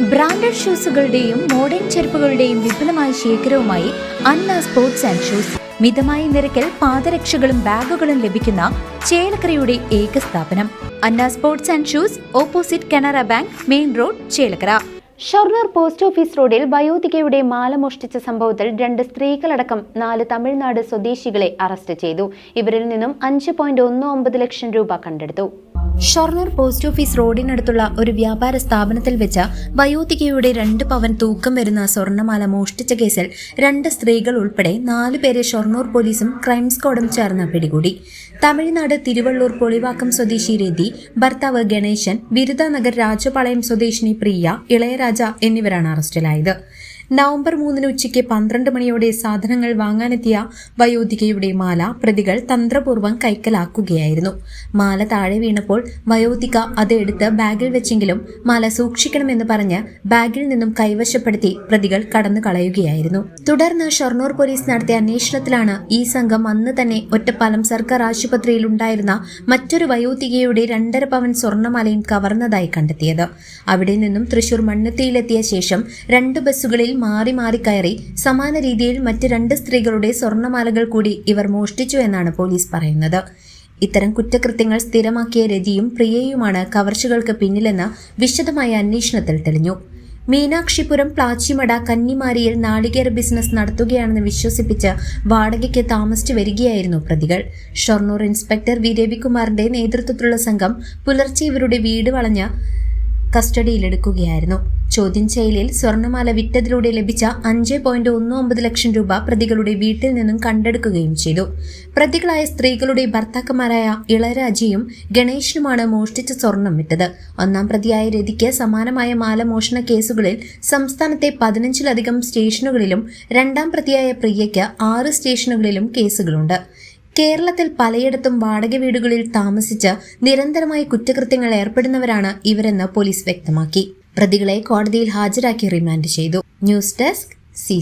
Branded ഷൂസുകളുടെയും modern ചെരുപ്പുകളുടെയും വിപുലമായ ശേഖരവുമായി അന്ന സ്പോർട്സ് ആൻഡ് ഷൂസ്. മിതമായ നിരക്കിൽ പാദരക്ഷകളും ബാഗുകളും ലഭിക്കുന്ന ചേലക്കരയുടെ ഏക സ്ഥാപനം. Anna sports and shoes opposite Canara bank main road Chelakkara. Shoranur post office റോഡിൽ വയോധികയുടെ മാല മോഷ്ടിച്ച സംഭവത്തിൽ രണ്ട് സ്ത്രീകളടക്കം നാല് തമിഴ്നാട് സ്വദേശികളെ അറസ്റ്റ് ചെയ്തു. ഇവരിൽ നിന്നും അഞ്ച് ലക്ഷം രൂപ കണ്ടെടുത്തു. ഷൊർണൂർ പോസ്റ്റ് ഓഫീസ് റോഡിനടുത്തുള്ള ഒരു വ്യാപാര സ്ഥാപനത്തിൽ വെച്ച വയോധികയുടെ രണ്ട് പവൻ തൂക്കം വരുന്ന സ്വർണമാല മോഷ്ടിച്ച കേസിൽ രണ്ട് സ്ത്രീകൾ ഉൾപ്പെടെ നാലുപേരെ ഷൊർണൂർ പോലീസും ക്രൈം സ്ക്വാഡും ചേർന്ന് പിടികൂടി. തമിഴ്നാട് തിരുവള്ളൂർ പൊളിവാക്കം സ്വദേശി രതി ഭർത്താവ് ഗണേശൻ ബിരുദനഗർ രാജപാളയം സ്വദേശിനി പ്രിയ ഇളയരാജ എന്നിവരാണ് അറസ്റ്റിലായത്. നവംബർ മൂന്നിന് ഉച്ചയ്ക്ക് പന്ത്രണ്ട് മണിയോടെ സാധനങ്ങൾ വാങ്ങാനെത്തിയ വയോധികയുടെ മാല പ്രതികൾ തന്ത്രപൂർവം കൈക്കലാക്കുകയായിരുന്നു. മാല താഴെ വീണപ്പോൾ വയോധിക അത് എടുത്ത് ബാഗിൽ വെച്ചെങ്കിലും മാല സൂക്ഷിക്കണമെന്ന് പറഞ്ഞ് ബാഗിൽ നിന്നും കൈവശപ്പെടുത്തി പ്രതികൾ കടന്നു കളയുകയായിരുന്നു. തുടർന്ന് ഷൊർണൂർ പോലീസ് നടത്തിയ അന്വേഷണത്തിലാണ് ഈ സംഘം അന്ന് തന്നെ ഒറ്റപ്പാലം സർക്കാർ ആശുപത്രിയിൽ ഉണ്ടായിരുന്ന മറ്റൊരു വയോധികയുടെ രണ്ടര പവൻ സ്വർണമാലയും കവർന്നതായി കണ്ടെത്തിയത്. അവിടെ നിന്നും തൃശൂർ മണ്ണത്തിയിലെത്തിയ ശേഷം രണ്ട് ബസ്സുകളിൽ മാറി മാറി കയറി സമാന രീതിയിൽ മറ്റ് രണ്ട് സ്ത്രീകളുടെ സ്വർണമാലകൾ കൂടി ഇവർ മോഷ്ടിച്ചു എന്നാണ് പോലീസ് പറയുന്നത്. ഇത്തരം കുറ്റകൃത്യങ്ങൾ സ്ഥിരമാക്കിയ രതിയും പ്രിയയുമാണ് കവർച്ചകൾക്ക് പിന്നിലെന്ന് വിശദമായ അന്വേഷണത്തിൽ തെളിഞ്ഞു. മീനാക്ഷിപുരം പ്ലാച്ചിമട കന്നിമാരിയിൽ നാളികേര ബിസിനസ് നടത്തുകയാണെന്ന് വിശ്വസിപ്പിച്ച് വാടകയ്ക്ക് താമസിച്ചു വരികയായിരുന്നു പ്രതികൾ. Shoranur inspector V. രവികുമാറിന്റെ നേതൃത്വത്തിലുള്ള സംഘം പുലർച്ചെ ഇവരുടെ വീട് വളഞ്ഞ് കസ്റ്റഡിയിലെടുക്കുകയായിരുന്നു. ചോദ്യം ചെയ്യലിൽ സ്വർണമാല വിറ്റതിലൂടെ ലഭിച്ച അഞ്ച് പോയിന്റ് ഒന്ന് ഒമ്പത് ലക്ഷം രൂപ പ്രതികളുടെ വീട്ടിൽ നിന്നും കണ്ടെടുക്കുകയും ചെയ്തു. പ്രതികളായ സ്ത്രീകളുടെ ഭർത്താക്കന്മാരായ ഇളരാജയും ഗണേഷിനുമാണ് മോഷ്ടിച്ച സ്വർണം വിറ്റത്. ഒന്നാം പ്രതിയായ രതിക്ക് സമാനമായ മാല മോഷണ കേസുകളിൽ സംസ്ഥാനത്തെ പതിനഞ്ചിലധികം സ്റ്റേഷനുകളിലും രണ്ടാം പ്രതിയായ പ്രിയയ്ക്ക് ആറ് സ്റ്റേഷനുകളിലും കേസുകളുണ്ട്. കേരളത്തിൽ പലയിടത്തും വാടക വീടുകളിൽ താമസിച്ച് നിരന്തരമായി കുറ്റകൃത്യങ്ങൾ ഏർപ്പെടുന്നവരാണ് ഇവരെന്ന് പോലീസ് വ്യക്തമാക്കി. പ്രതികളെ കോടതിയിൽ ഹാജരാക്കി റിമാൻഡ് ചെയ്തു. News desk C